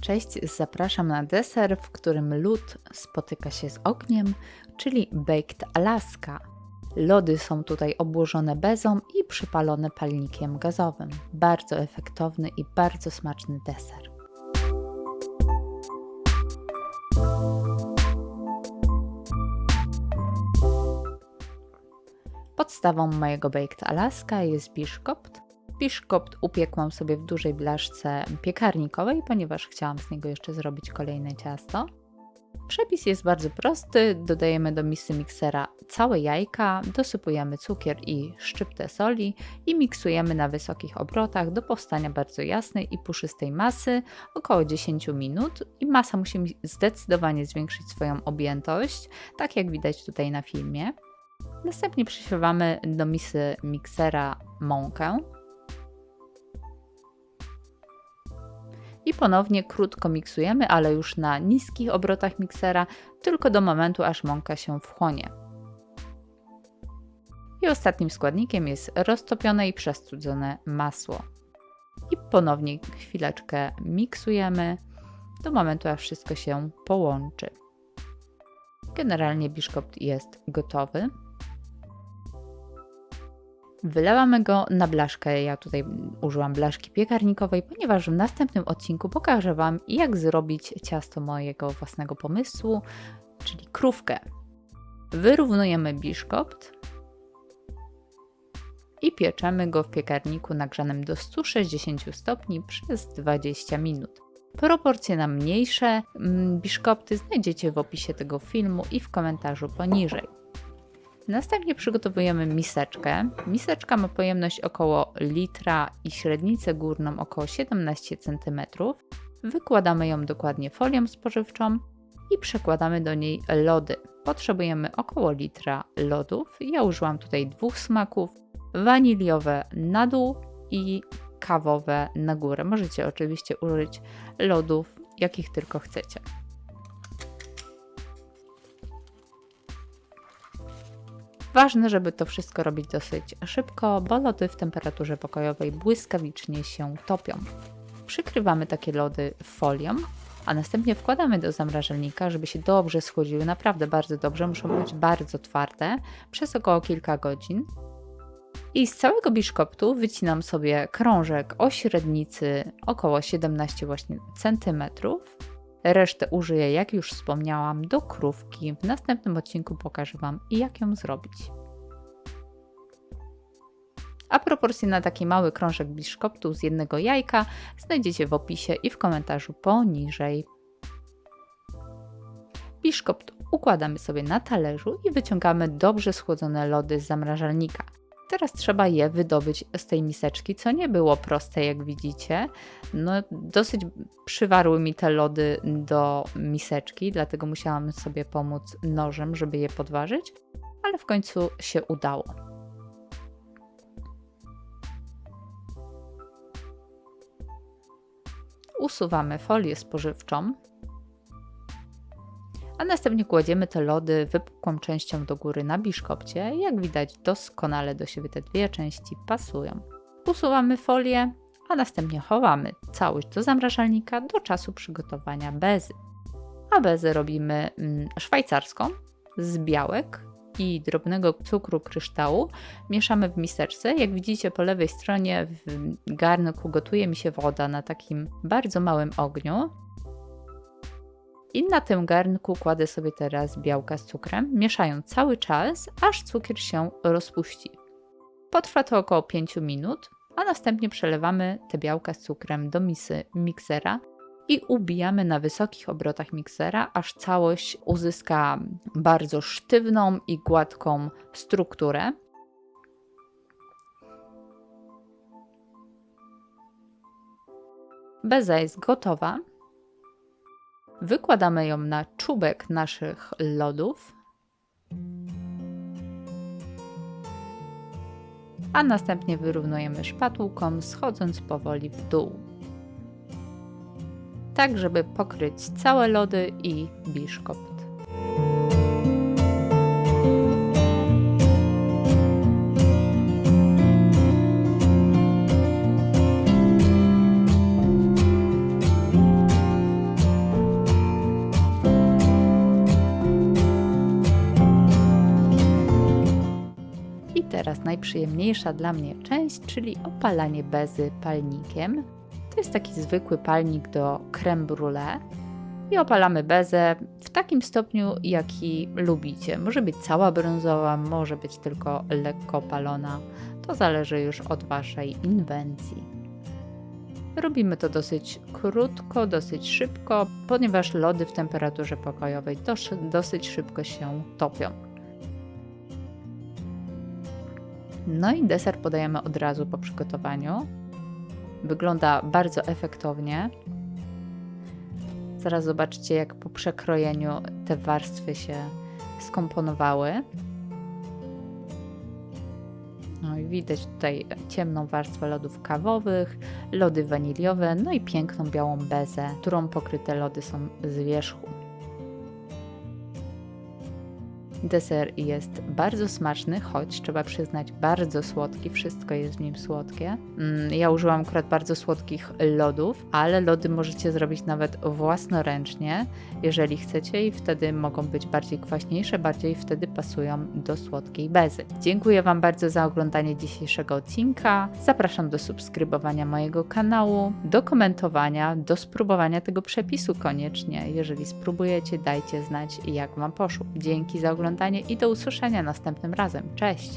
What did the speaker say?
Cześć, zapraszam na deser, w którym lód spotyka się z ogniem, czyli Baked Alaska. Lody są tutaj obłożone bezą i przypalone palnikiem gazowym. Bardzo efektowny i bardzo smaczny deser. Podstawą mojego Baked Alaska jest biszkopt. Biszkopt upiekłam sobie w dużej blaszce piekarnikowej, ponieważ chciałam z niego jeszcze zrobić kolejne ciasto. Przepis jest bardzo prosty. Dodajemy do misy miksera całe jajka, dosypujemy cukier i szczyptę soli i miksujemy na wysokich obrotach do powstania bardzo jasnej i puszystej masy około 10 minut i masa musi zdecydowanie zwiększyć swoją objętość, tak jak widać tutaj na filmie. Następnie przysiewamy do misy miksera mąkę. Ponownie krótko miksujemy, ale już na niskich obrotach miksera, tylko do momentu aż mąka się wchłonie. I ostatnim składnikiem jest roztopione i przestudzone masło. I ponownie chwileczkę miksujemy do momentu aż wszystko się połączy. Generalnie biszkopt jest gotowy. Wylewamy go na blaszkę. Ja tutaj użyłam blaszki piekarnikowej, ponieważ w następnym odcinku pokażę Wam, jak zrobić ciasto mojego własnego pomysłu, czyli krówkę. Wyrównujemy biszkopt i pieczemy go w piekarniku nagrzanym do 160 stopni przez 20 minut. Proporcje na mniejsze mm, biszkopty znajdziecie w opisie tego filmu i w komentarzu poniżej. Następnie przygotowujemy miseczkę. Miseczka ma pojemność około litra i średnicę górną około 17 cm. Wykładamy ją dokładnie folią spożywczą i przekładamy do niej lody. Potrzebujemy około litra lodów. Ja użyłam tutaj dwóch smaków: waniliowe na dół i kawowe na górę. Możecie oczywiście użyć lodów, jakich tylko chcecie. Ważne, żeby to wszystko robić dosyć szybko, bo lody w temperaturze pokojowej błyskawicznie się topią. Przykrywamy takie lody folią, a następnie wkładamy do zamrażalnika, żeby się dobrze schłodziły, naprawdę bardzo dobrze, muszą być bardzo twarde, przez około kilka godzin. I z całego biszkoptu wycinam sobie krążek o średnicy około 17 właśnie centymetrów Resztę użyję, jak już wspomniałam, do krówki. W następnym odcinku pokażę Wam, jak ją zrobić. A proporcje na taki mały krążek biszkoptu z jednego jajka znajdziecie w opisie i w komentarzu poniżej. Biszkopt układamy sobie na talerzu i wyciągamy dobrze schłodzone lody z zamrażalnika. Teraz trzeba je wydobyć z tej miseczki, co nie było proste, jak widzicie. No, dosyć przywarły mi te lody do miseczki, dlatego musiałam sobie pomóc nożem, żeby je podważyć, ale w końcu się udało. Usuwamy folię spożywczą a następnie kładziemy te lody wypukłą częścią do góry na biszkopcie. Jak widać, doskonale do siebie te dwie części pasują. Usuwamy folię, a następnie chowamy całość do zamrażalnika do czasu przygotowania bezy. A bezę robimy mm, szwajcarską z białek i drobnego cukru kryształu. Mieszamy w miseczce. Jak widzicie po lewej stronie w garnku gotuje mi się woda na takim bardzo małym ogniu. I na tym garnku kładę sobie teraz białka z cukrem, mieszając cały czas, aż cukier się rozpuści. Potrwa to około 5 minut, a następnie przelewamy te białka z cukrem do misy miksera i ubijamy na wysokich obrotach miksera, aż całość uzyska bardzo sztywną i gładką strukturę. Beza jest gotowa. Wykładamy ją na czubek naszych lodów. A następnie wyrównujemy szpatułką, schodząc powoli w dół. Tak, żeby pokryć całe lody i biszkopt. Najprzyjemniejsza dla mnie część, czyli opalanie bezy palnikiem. To jest taki zwykły palnik do creme brulee i opalamy bezę w takim stopniu, jaki lubicie. Może być cała brązowa, może być tylko lekko opalona. To zależy już od Waszej inwencji. Robimy to dosyć krótko, dosyć szybko, ponieważ lody w temperaturze pokojowej dos- dosyć szybko się topią. No i deser podajemy od razu po przygotowaniu. Wygląda bardzo efektownie. Zaraz zobaczycie, jak po przekrojeniu te warstwy się skomponowały. No i widać tutaj ciemną warstwę lodów kawowych, lody waniliowe, no i piękną białą bezę, którą pokryte lody są z wierzchu. Deser jest bardzo smaczny, choć trzeba przyznać bardzo słodki, wszystko jest w nim słodkie. Mm, Ja użyłam akurat bardzo słodkich lodów, ale lody możecie zrobić nawet własnoręcznie, jeżeli chcecie i wtedy mogą być bardziej kwaśniejsze, bardziej wtedy pasują do słodkiej bezy. Dziękuję Wam bardzo za oglądanie dzisiejszego odcinka. Zapraszam do subskrybowania mojego kanału, do komentowania, do spróbowania tego przepisu koniecznie. Jeżeli spróbujecie, dajcie znać jak Wam poszło. Dzięki za oglądanie i do usłyszenia następnym razem. Cześć!